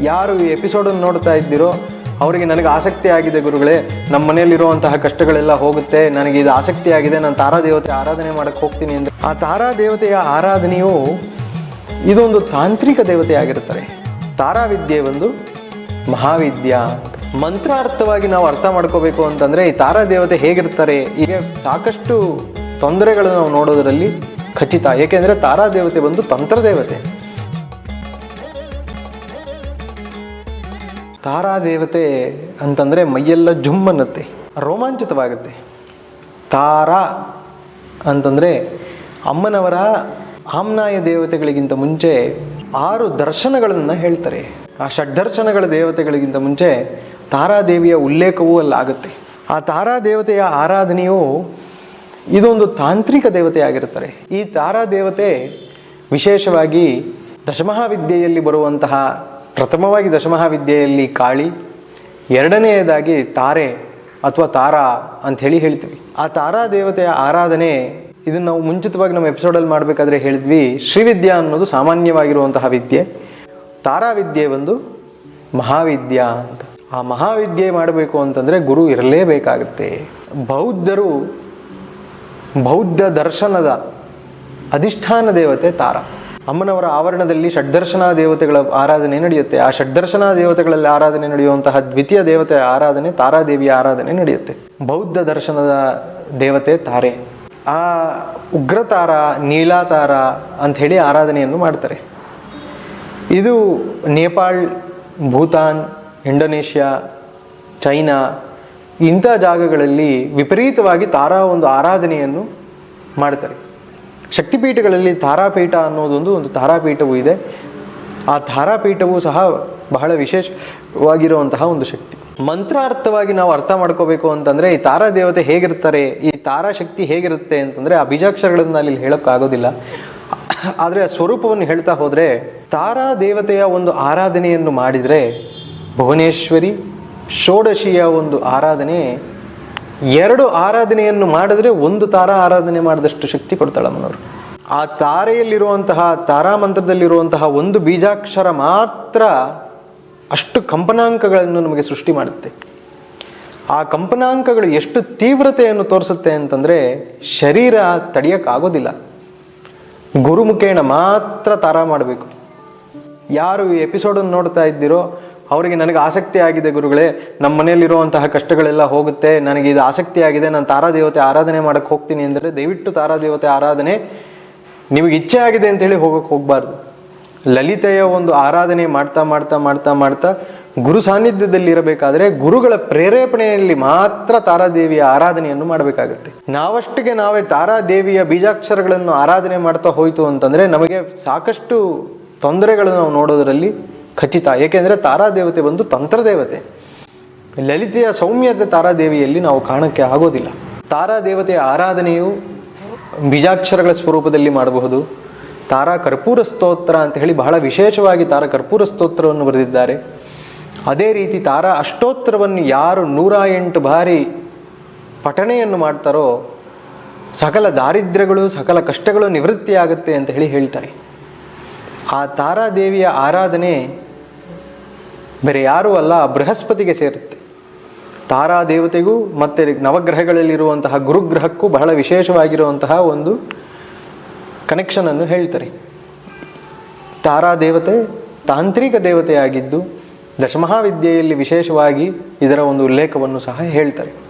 ಯಾರು ಈ ಎಪಿಸೋಡನ್ನು ನೋಡ್ತಾ ಇದ್ದೀರೋ ಅವರಿಗೆ ನನಗೆ ಆಸಕ್ತಿ ಆಗಿದೆ ಗುರುಗಳೇ. ನಮ್ಮ ಮನೆಯಲ್ಲಿರುವಂತಹ ಕಷ್ಟಗಳೆಲ್ಲ ಹೋಗುತ್ತೆ. ನನಗೆ ಇದು ಆಸಕ್ತಿ ಆಗಿದೆ. ನಾನು ತಾರಾ ದೇವತೆ ಆರಾಧನೆ ಮಾಡಕ್ಕೆ ಹೋಗ್ತೀನಿ ಅಂದರೆ ಆ ತಾರಾ ದೇವತೆಯ ಆರಾಧನೆಯು ಇದೊಂದು ತಾಂತ್ರಿಕ ದೇವತೆ ಆಗಿರುತ್ತಾರೆ. ತಾರಾವಿದ್ಯೆ ಒಂದು ಮಹಾವಿದ್ಯಾ. ಮಂತ್ರಾರ್ಥವಾಗಿ ನಾವು ಅರ್ಥ ಮಾಡ್ಕೋಬೇಕು ಅಂತಂದ್ರೆ ಈ ತಾರಾ ದೇವತೆ ಹೇಗಿರ್ತಾರೆ ಈಗ ಸಾಕಷ್ಟು ತೊಂದರೆಗಳನ್ನು ನಾವು ನೋಡೋದರಲ್ಲಿ ಖಚಿತ. ಏಕೆಂದರೆ ತಾರಾ ದೇವತೆ ಬಂದು ತಂತ್ರ ತಾರಾ ದೇವತೆ ಅಂತಂದ್ರೆ ಮೈಯೆಲ್ಲ ಜುಮ್ ಅನ್ನತ್ತೆ ರೋಮಾಂಚಿತವಾಗುತ್ತೆ. ತಾರಾ ಅಂತಂದರೆ ಅಮ್ಮನವರ ಆಮ್ನಾಯ ದೇವತೆಗಳಿಗಿಂತ ಮುಂಚೆ ಆರು ದರ್ಶನಗಳನ್ನು ಹೇಳ್ತಾರೆ. ಆ ಷಡ್ದರ್ಶನಗಳ ದೇವತೆಗಳಿಗಿಂತ ಮುಂಚೆ ತಾರಾದೇವಿಯ ಉಲ್ಲೇಖವೂ ಅಲ್ಲಾಗುತ್ತೆ. ಆ ತಾರಾ ದೇವತೆಯ ಆರಾಧನೆಯು ಇದೊಂದು ತಾಂತ್ರಿಕ ದೇವತೆ ಆಗಿರ್ತಾರೆ ಈ ತಾರಾ ದೇವತೆ ವಿಶೇಷವಾಗಿ ದಶಮಹಾವಿದ್ಯೆಯಲ್ಲಿ ಬರುವಂತಹ ಪ್ರಥಮವಾಗಿ ದಶಮಹಾವಿದ್ಯೆಯಲ್ಲಿ ಕಾಳಿ, ಎರಡನೆಯದಾಗಿ ತಾರೆ ಅಥವಾ ತಾರಾ ಅಂತ ಹೇಳಿ ಹೇಳ್ತೀವಿ. ಆ ತಾರಾ ದೇವತೆಯ ಆರಾಧನೆ ಇದನ್ನು ನಾವು ಮುಂಚಿತವಾಗಿ ನಮ್ಮ ಎಪಿಸೋಡಲ್ಲಿ ಮಾಡಬೇಕಾದ್ರೆ ಹೇಳಿದ್ವಿ. ಶ್ರೀವಿದ್ಯಾ ಅನ್ನೋದು ಸಾಮಾನ್ಯವಾಗಿರುವಂತಹ ವಿದ್ಯೆ. ತಾರಾ ವಿದ್ಯೆ ಒಂದು ಮಹಾವಿದ್ಯಾ ಅಂತ. ಆ ಮಹಾವಿದ್ಯೆ ಮಾಡಬೇಕು ಅಂತಂದರೆ ಗುರು ಇರಲೇಬೇಕಾಗುತ್ತೆ. ಬೌದ್ಧರು ಬೌದ್ಧ ದರ್ಶನದ ಅಧಿಷ್ಠಾನ ದೇವತೆ ತಾರ. ಅಮ್ಮನವರ ಆವರಣದಲ್ಲಿ ಷಡ್ದರ್ಶನ ದೇವತೆಗಳ ಆರಾಧನೆ ನಡೆಯುತ್ತೆ. ಆ ಷಡ್ದರ್ಶನ ದೇವತೆಗಳಲ್ಲಿ ಆರಾಧನೆ ನಡೆಯುವಂತಹ ದ್ವಿತೀಯ ದೇವತೆ ಆರಾಧನೆ, ತಾರಾದೇವಿಯ ಆರಾಧನೆ ನಡೆಯುತ್ತೆ. ಬೌದ್ಧ ದರ್ಶನದ ದೇವತೆ ತಾರೆ. ಆ ಉಗ್ರತಾರ, ನೀಲಾತಾರ ಅಂತ ಹೇಳಿ ಆರಾಧನೆಯನ್ನು ಮಾಡ್ತಾರೆ. ಇದು ನೇಪಾಳ್, ಭೂತಾನ್, ಇಂಡೋನೇಷ್ಯಾ, ಚೈನಾ ಇಂಥ ಜಾಗಗಳಲ್ಲಿ ವಿಪರೀತವಾಗಿ ತಾರಾ ಒಂದು ಆರಾಧನೆಯನ್ನು ಮಾಡ್ತಾರೆ. ಶಕ್ತಿಪೀಠಗಳಲ್ಲಿ ತಾರಾಪೀಠ ಅನ್ನೋದೊಂದು ಒಂದು ತಾರಾಪೀಠವು ಇದೆ. ಆ ತಾರಾಪೀಠವು ಸಹ ಬಹಳ ವಿಶೇಷವಾಗಿರುವಂತಹ ಒಂದು ಶಕ್ತಿ. ಮಂತ್ರಾರ್ಥವಾಗಿ ನಾವು ಅರ್ಥ ಮಾಡ್ಕೋಬೇಕು ಅಂತಂದ್ರೆ, ಈ ತಾರಾ ದೇವತೆ ಹೇಗಿರ್ತಾರೆ, ಈ ತಾರಾ ಶಕ್ತಿ ಹೇಗಿರುತ್ತೆ ಅಂತಂದ್ರೆ, ಆ ಬೀಜಾಕ್ಷರಗಳನ್ನ ಅಲ್ಲಿ ಹೇಳೋಕ್ಕಾಗೋದಿಲ್ಲ. ಆದರೆ ಆ ಸ್ವರೂಪವನ್ನು ಹೇಳ್ತಾ ಹೋದ್ರೆ, ತಾರಾ ದೇವತೆಯ ಒಂದು ಆರಾಧನೆಯನ್ನು ಮಾಡಿದರೆ ಭುವನೇಶ್ವರಿ ಷೋಡಶಿಯ ಒಂದು ಆರಾಧನೆ ಎರಡು ಆರಾಧನೆಯನ್ನು ಮಾಡಿದ್ರೆ ಒಂದು ತಾರಾ ಆರಾಧನೆ ಮಾಡಿದಷ್ಟು ಶಕ್ತಿ ಕೊಡ್ತಾಳಮ್ಮನವರು ಆ ತಾರೆಯಲ್ಲಿರುವಂತಹ, ತಾರಾ ಮಂತ್ರದಲ್ಲಿರುವಂತಹ ಒಂದು ಬೀಜಾಕ್ಷರ ಮಾತ್ರ ಅಷ್ಟು ಕಂಪನಾಂಕಗಳನ್ನು ನಮಗೆ ಸೃಷ್ಟಿ ಮಾಡುತ್ತೆ. ಆ ಕಂಪನಾಂಕಗಳು ಎಷ್ಟು ತೀವ್ರತೆಯನ್ನು ತೋರಿಸುತ್ತೆ ಅಂತಂದ್ರೆ ಶರೀರ ತಡೆಯಕ್ಕಾಗೋದಿಲ್ಲ. ಗುರುಮುಖೇಣ ಮಾತ್ರ ತಾರಾ ಮಾಡಬೇಕು. ಯಾರು ಈ ಎಪಿಸೋಡನ್ನು ನೋಡ್ತಾ ಇದ್ದೀರೋ ಅವರಿಗೆ ನನಗೆ ಆಸಕ್ತಿ ಆಗಿದೆ ಗುರುಗಳೇ. ನಮ್ಮ ಮನೆಯಲ್ಲಿರುವಂತಹ ಕಷ್ಟಗಳೆಲ್ಲ ಹೋಗುತ್ತೆ. ನನಗೆ ಇದು ಆಸಕ್ತಿ ಆಗಿದೆ. ನಾನು ತಾರಾದೇವತೆ ಆರಾಧನೆ ಮಾಡಕ್ಕೆ ಹೋಗ್ತೀನಿ ಅಂದರೆ ದಯವಿಟ್ಟು ತಾರಾದೇವತೆ ಆರಾಧನೆ ನಿಮಗೆ ಇಚ್ಛೆ ಆಗಿದೆ ಅಂತೇಳಿ ಹೋಗಕ್ಕೆ ಹೋಗಬಾರ್ದು. ಲಲಿತೆಯ ಒಂದು ಆರಾಧನೆ ಮಾಡ್ತಾ ಮಾಡ್ತಾ ಮಾಡ್ತಾ ಮಾಡ್ತಾ ಗುರು ಸಾನ್ನಿಧ್ಯದಲ್ಲಿ ಇರಬೇಕಾದ್ರೆ ಗುರುಗಳ ಪ್ರೇರೇಪಣೆಯಲ್ಲಿ ಮಾತ್ರ ತಾರಾದೇವಿಯ ಆರಾಧನೆಯನ್ನು ಮಾಡಬೇಕಾಗುತ್ತೆ. ನಾವಷ್ಟಿಗೆ ನಾವೇ ತಾರಾದೇವಿಯ ಬೀಜಾಕ್ಷರಗಳನ್ನು ಆರಾಧನೆ ಮಾಡ್ತಾ ಹೋಯಿತು ಅಂತಂದ್ರೆ ನಮಗೆ ಸಾಕಷ್ಟು ತೊಂದರೆಗಳನ್ನು ನಾವು ನೋಡೋದರಲ್ಲಿ ಖಚಿತ. ಏಕೆಂದರೆ ತಾರಾದೇವತೆ ಬಂದು ತಂತ್ರದೇವತೆ. ಲಲಿತೆಯ ಸೌಮ್ಯತೆ ತಾರಾದೇವಿಯಲ್ಲಿ ನಾವು ಕಾಣಕ್ಕೆ ಆಗೋದಿಲ್ಲ. ತಾರಾದೇವತೆಯ ಆರಾಧನೆಯು ಬೀಜಾಕ್ಷರಗಳ ಸ್ವರೂಪದಲ್ಲಿ ಮಾಡಬಹುದು. ತಾರಾ ಕರ್ಪೂರ ಸ್ತೋತ್ರ ಅಂತ ಹೇಳಿ ಬಹಳ ವಿಶೇಷವಾಗಿ ತಾರಾ ಕರ್ಪೂರ ಸ್ತೋತ್ರವನ್ನು ಬರೆದಿದ್ದಾರೆ. ಅದೇ ರೀತಿ ತಾರಾ ಅಷ್ಟೋತ್ತರವನ್ನು ಯಾರು ನೂರ ಎಂಟು ಬಾರಿ ಪಠಣೆಯನ್ನು ಮಾಡ್ತಾರೋ ಸಕಲ ದಾರಿದ್ರ್ಯಗಳು, ಸಕಲ ಕಷ್ಟಗಳು ನಿವೃತ್ತಿಯಾಗುತ್ತೆ ಅಂತ ಹೇಳಿ ಹೇಳ್ತಾರೆ. ಆ ತಾರಾದೇವಿಯ ಆರಾಧನೆ ಬೇರೆ ಯಾರೂ ಅಲ್ಲ, ಬೃಹಸ್ಪತಿಗೆ ಸೇರುತ್ತೆ. ತಾರಾ ದೇವತೆಗೂ ಮತ್ತೆ ನವಗ್ರಹಗಳಲ್ಲಿರುವಂತಹ ಗುರುಗ್ರಹಕ್ಕೂ ಬಹಳ ವಿಶೇಷವಾಗಿರುವಂತಹ ಒಂದು ಕನೆಕ್ಷನ್ ಅನ್ನು ಹೇಳ್ತಾರೆ. ತಾರಾ ದೇವತೆ ತಾಂತ್ರಿಕ ದೇವತೆಯಾಗಿದ್ದು ದಶಮಹಾವಿದ್ಯೆಯಲ್ಲಿ ವಿಶೇಷವಾಗಿ ಇದರ ಒಂದು ಉಲ್ಲೇಖವನ್ನು ಸಹ ಹೇಳ್ತಾರೆ.